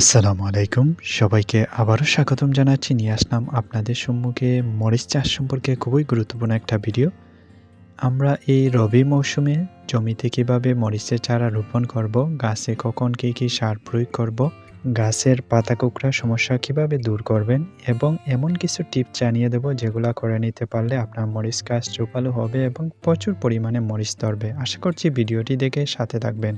আসসালামু আলাইকুম। সবাইকে আবারও স্বাগতম জানাচ্ছি। নিয়ে আসলাম আপনাদের সম্মুখে মরিচ চাষ সম্পর্কে খুবই গুরুত্বপূর্ণ একটা ভিডিও। আমরা এই রবি মৌসুমে জমিতে কীভাবে মরিচের চারা রোপণ করব, গাছে কখন কী কী সার প্রয়োগ করব, গাছের পাতা কুকড়া সমস্যা কীভাবে দূর করবেন এবং এমন কিছু টিপ জানিয়ে দেব যেগুলো করে নিতে পারলে আপনার মরিচ গাছ জোপালো হবে এবং প্রচুর পরিমাণে মরিচ ধরবে। আশা করছি ভিডিওটি দেখে সাথে থাকবেন।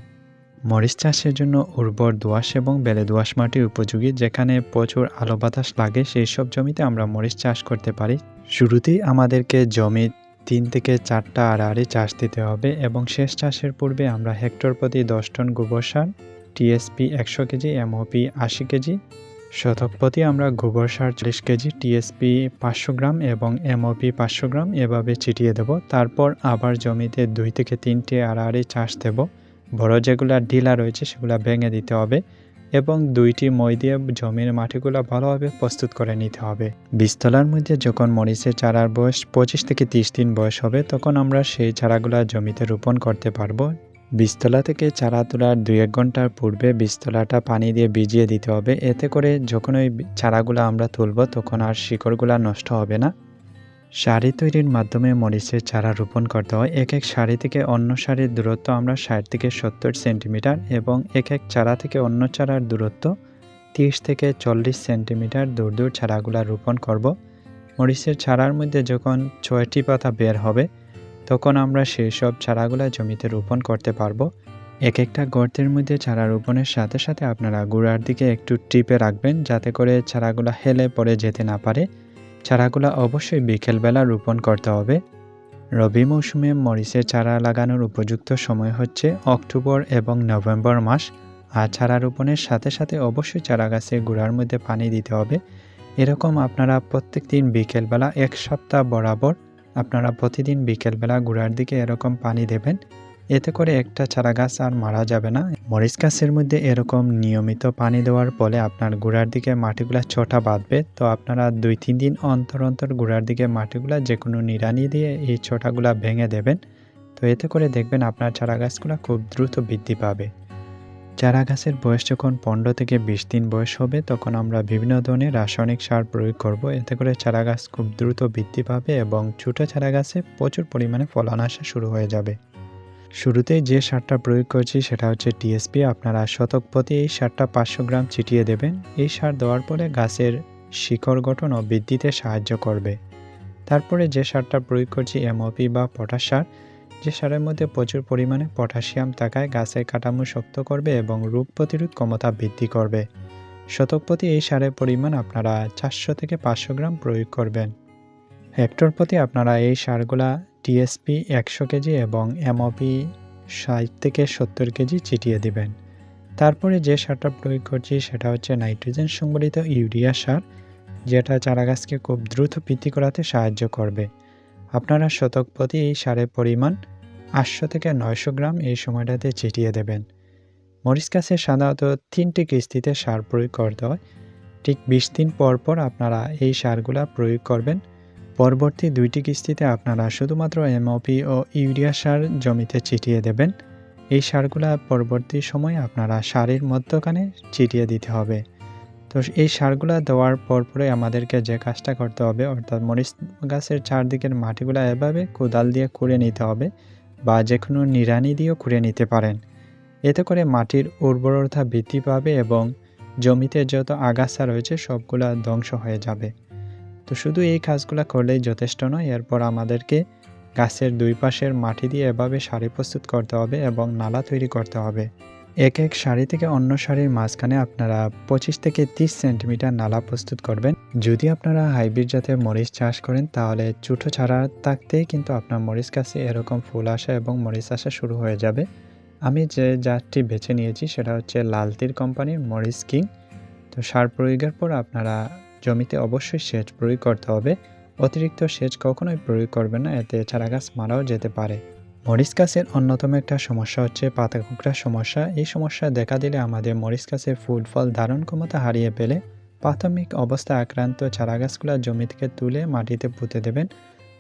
মরিচ চাষের জন্য উর্বর দোআঁশ এবং বেলে দোআঁশ মাটি উপযোগী, যেখানে প্রচুর আলো বাতাস লাগে, সেই সব জমিতে আমরা মরিচ চাষ করতে পারি। শুরুতেই আমাদেরকে জমি তিন থেকে চারটা আড়াআড়ি চাষ দিতে হবে এবং শেষ চাষের পূর্বে আমরা হেক্টর প্রতি দশ টন গোবর সার, টিএসপি একশো কেজি, এমওপি আশি কেজি, শতক প্রতি আমরা গোবর সার চল্লিশ কেজি, টিএসপি পাঁচশো গ্রাম এবং এমওপি পাঁচশো গ্রাম এভাবে ছিটিয়ে দেব। তারপর আবার জমিতে দুই থেকে তিনটে আড়াআড়ি চাষ দেবো। বড় যেগুলো ডিলা রয়েছে সেগুলো ভেঙে দিতে হবে এবং দুইটি মই দিয়ে জমির মাটিগুলো ভালোভাবে প্রস্তুত করে নিতে হবে। বীজতলার মধ্যে যখন মরিচের চারার বয়স পঁচিশ থেকে তিরিশ দিন বয়স হবে, তখন আমরা সেই চারাগুলো জমিতে রোপণ করতে পারব। বীজতলা থেকে চারা তোলার দুই এক ঘণ্টার পূর্বে বীজতলাটা পানি দিয়ে ভিজিয়ে দিতে হবে। এতে করে যখন ওই চারাগুলো আমরা তুলব, তখন আর শিকড়গুলো নষ্ট হবে না। শাড়ি তৈরির মাধ্যমে মরিচের চারা রোপণ করতে হয়। এক এক শাড়ি থেকে অন্য শাড়ির দূরত্ব আমরা ষাট থেকে সত্তর সেন্টিমিটার এবং এক এক চারা থেকে অন্য চারার দূরত্ব তিরিশ থেকে চল্লিশ সেন্টিমিটার দূর দূর চারাগুলা রোপণ করব। মরিচের চারার মধ্যে যখন ছয়টি পাতা বের হবে, তখন আমরা সেই সব চারাগুলা জমিতে রোপণ করতে পারব। এক একটা গর্তের মধ্যে চারা রোপণের সাথে সাথে আপনারা গোড়ার দিকে একটু টিপে রাখবেন যাতে করে চারাগুলা হেলে পড়ে যেতে না পারে। চারাগুলো অবশ্যই বিকেলবেলা রোপণ করতে হবে। রবি মৌসুমে মরিচের চারা লাগানোর উপযুক্ত সময় হচ্ছে অক্টোবর এবং নভেম্বর মাস, আর চারা রোপণের সাথে সাথে অবশ্যই চারা গাছে গোড়ার মধ্যে পানি দিতে হবে। এরকম আপনারা প্রত্যেক দিন বিকেলবেলা এক সপ্তাহ বরাবর আপনারা প্রতিদিন বিকেলবেলা গোড়ার দিকে এরকম পানি দেবেন। এতে করে একটা চারা গাছ আর মারা যাবে না। মরিচ গাছের মধ্যে এরকম নিয়মিত পানি দেওয়ার ফলে আপনার গোড়ার দিকে মাটিগুলা ছোটা বাঁধবে। তো আপনারা দুই তিন দিন অন্তর অন্তর গোড়ার দিকে মাটিগুলা যে কোনো নিড়ানি দিয়ে এই ছোটাগুলা ভেঙে দেবেন। তো এতে করে দেখবেন আপনার চারা গাছগুলো খুব দ্রুত বৃদ্ধি পাবে। চারা গাছের বয়স যখন পনেরো থেকে বিশ দিন বয়স হবে, তখন আমরা বিভিন্ন ধরনের রাসায়নিক সার প্রয়োগ করব। এতে করে চারা গাছ খুব দ্রুত বৃদ্ধি পাবে এবং ছোটো চারা গাছে প্রচুর পরিমাণে ফলন আসা শুরু হয়ে যাবে। শুরুতেই যে সারটা প্রয়োগ করছি সেটা হচ্ছে টিএসপি। আপনারা শতক প্রতি এই সারটা পাঁচশো গ্রাম ছিটিয়ে দেবেন। এই সার দেওয়ার পরে গাছের শিকড় গঠন ও বৃদ্ধিতে সাহায্য করবে। তারপরে যে সারটা প্রয়োগ করছি, এমওপি বা পটাশ সার। যে সারের মধ্যে প্রচুর পরিমাণে পটাশিয়াম থাকায় গাছের কাঠামো শক্ত করবে এবং রোগ প্রতিরোধ ক্ষমতা বৃদ্ধি করবে। শতক প্রতি এই সারের পরিমাণ আপনারা চারশো থেকে পাঁচশো গ্রাম প্রয়োগ করবেন। হেক্টর প্রতি আপনারা এই সারগুলা টিএসপি একশো কেজি এবং এমওপি ষাট থেকে সত্তর কেজি চিটিয়ে দিবেন। তারপরে যে সারটা প্রয়োগ করছি সেটা হচ্ছে নাইট্রোজেন সংবলিত ইউরিয়া সার, যেটা চারাগাছকে খুব দ্রুত বৃদ্ধি করাতে সাহায্য করবে। আপনারা শতক প্রতি এই সারের পরিমাণ আটশো থেকে নয়শো গ্রাম এই সময়টাতে চিটিয়ে দেবেন। মরিচ গাছে সাধারণত তিনটি কিস্তিতে সার প্রয়োগ করতে হয়। ঠিক বিশ দিন পর পর আপনারা এই সারগুলা প্রয়োগ করবেন। পরবর্তী দুইটি কিস্তিতে আপনারা শুধুমাত্র এমওপি ও ইউরিয়া সার জমিতে ছিটিয়ে দেবেন। এই সারগুলা পরবর্তী সময়ে আপনারা সারের মধ্যখানে ছিটিয়ে দিতে হবে। তো এই সারগুলা দেওয়ার পর পরে আমাদেরকে যে কাজটা করতে হবে, অর্থাৎ মরিচ গাছের চারদিকের মাটিগুলো এভাবে কোদাল দিয়ে খুঁড়ে নিতে হবে বা যে কোনো নিড়ানি দিয়েও খুঁড়ে নিতে পারেন। এতে করে মাটির উর্বরতা বৃদ্ধি পাবে এবং জমিতে যত আগাছা রয়েছে সবগুলা ধ্বংস হয়ে যাবে। তো শুধু এই কাজগুলো করলেই যথেষ্ট নয়, এরপর আমাদেরকে গাছের দুই পাশের মাটি দিয়ে এভাবে শাড়ি প্রস্তুত করতে হবে এবং নালা তৈরি করতে হবে। এক এক শাড়ি থেকে অন্য শাড়ির মাঝখানে আপনারা পঁচিশ থেকে তিরিশ সেন্টিমিটার নালা প্রস্তুত করবেন। যদি আপনারা হাইব্রিড জাতের মরিচ চাষ করেন, তাহলে ছোটো ছাড়া থাকতেই কিন্তু আপনার মরিচ গাছে এরকম ফুল আসা এবং মরিচ আসা শুরু হয়ে যাবে। আমি যে জাতটি বেছে নিয়েছি, সেটা হচ্ছে লালতির কোম্পানির মরিচ কিং। তো সার প্রয়োগের পর আপনারা জমিতে অবশ্যই সেচ প্রয়োগ করতে হবে। অতিরিক্ত সেচ কখনোই প্রয়োগ করবেন না, এতে চারা গাছ মারাও যেতে পারে। মরিচ গাছের অন্যতম একটা সমস্যা হচ্ছে পাতা কুকড়ার সমস্যা। এই সমস্যা দেখা দিলে আমাদের মরিচ গাছের ফুল ফল ধারণ ক্ষমতা হারিয়ে পেলে প্রাথমিক অবস্থায় আক্রান্ত চারা গাছগুলো জমি থেকে তুলে মাটিতে পুঁতে দেবেন।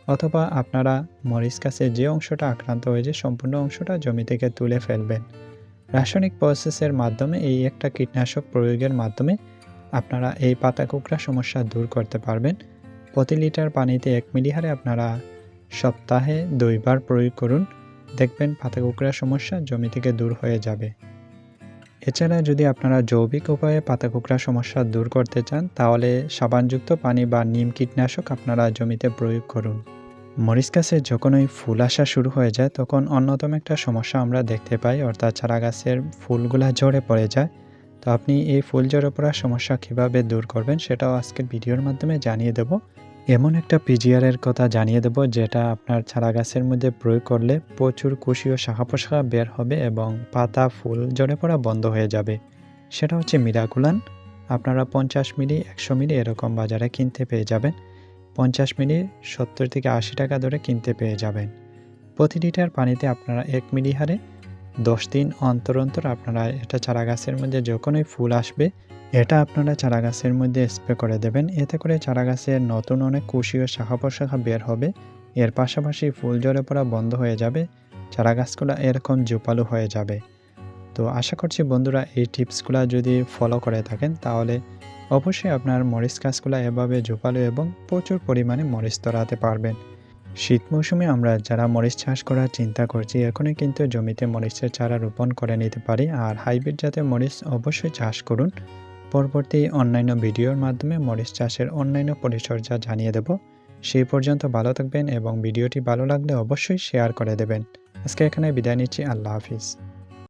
অথবা আপনারা মরিচ গাছের যে অংশটা আক্রান্ত হয়েছে, সম্পূর্ণ অংশটা জমি থেকে তুলে ফেলবেন। রাসায়নিক প্রসেসের মাধ্যমে এই একটা কীটনাশক প্রয়োগের মাধ্যমে আপনারা এই পাতা কুকড়া সমস্যা দূর করতে পারবেন। প্রতি লিটার পানিতে এক মিলি হারে আপনারা সপ্তাহে দুইবার প্রয়োগ করুন। দেখবেন পাতা কুকড়া সমস্যা জমি থেকে দূর হয়ে যাবে। এছাড়া যদি আপনারা জৈবিক উপায়ে পাতা কুকড়া সমস্যা দূর করতে চান, তাহলে সাবানযুক্ত পানি বা নিম কীটনাশক আপনারা জমিতে প্রয়োগ করুন। মরিচ গাছে ওই ফুল আসা শুরু হয়ে যায়, তখন অন্যতম একটা সমস্যা আমরা দেখতে পাই, অর্থাৎ চারা গাছের ফুলগুলা ঝরে পড়ে যায়। আপনি এই ফুল ঝরে পড়ার সমস্যা কীভাবে দূর করবেন সেটাও আজকের ভিডিওর মাধ্যমে জানিয়ে দেব। এমন একটা পিজিআরের কথা জানিয়ে দেব যেটা আপনার চারা গাছের মধ্যে প্রয়োগ করলে প্রচুর কুশি ও শাখা বের হবে এবং পাতা, ফুল, ঝরে পড়া বন্ধ হয়ে যাবে। সেটা হচ্ছে মিরাকুলান। আপনারা পঞ্চাশ মিলি, একশো মিলি এরকম বাজারে কিনতে পেয়ে যাবেন। পঞ্চাশ মিলি, সত্তর থেকে আশি টাকা ধরে কিনতে পেয়ে যাবেন। প্রতি লিটার পানিতে আপনারা এক মিলি হারে দশ দিন অন্তর অন্তর আপনারা এটা চারা গাছের মধ্যে যখনই ফুল আসবে, এটা আপনারা চারা গাছের মধ্যে স্প্রে করে দেবেন। এতে করে চারা গাছের নতুন অনেক কুশি ও শাখা প্রশাখা বের হবে। এর পাশাপাশি ফুল ঝরে পড়া বন্ধ হয়ে যাবে। চারা গাছগুলো এরকম জোপালো হয়ে যাবে। তো আশা করছি বন্ধুরা এই টিপসগুলো যদি ফলো করে থাকেন, তাহলে অবশ্যই আপনার মরিচ গাছগুলো এভাবে ঝোপালো এবং প্রচুর পরিমাণে মরিচ ধরাতে পারবেন। শীত মৌসুমে আমরা যারা মরিচ চাষ করার চিন্তা করছি, এখনই কিন্তু জমিতে মরিচের চারা রোপণ করে নিতে পারি। আর হাইব্রিড জাতের মরিচ অবশ্যই চাষ করুন। পরবর্তী অন্যান্য ভিডিওর মাধ্যমে মরিচ চাষের অন্যান্য পরিচর্যা জানিয়ে দেব। সেই পর্যন্ত ভালো থাকবেন এবং ভিডিওটি ভালো লাগলে অবশ্যই শেয়ার করে দেবেন। আজকে এখানে বিদায় নিচ্ছি। আল্লাহ হাফিজ।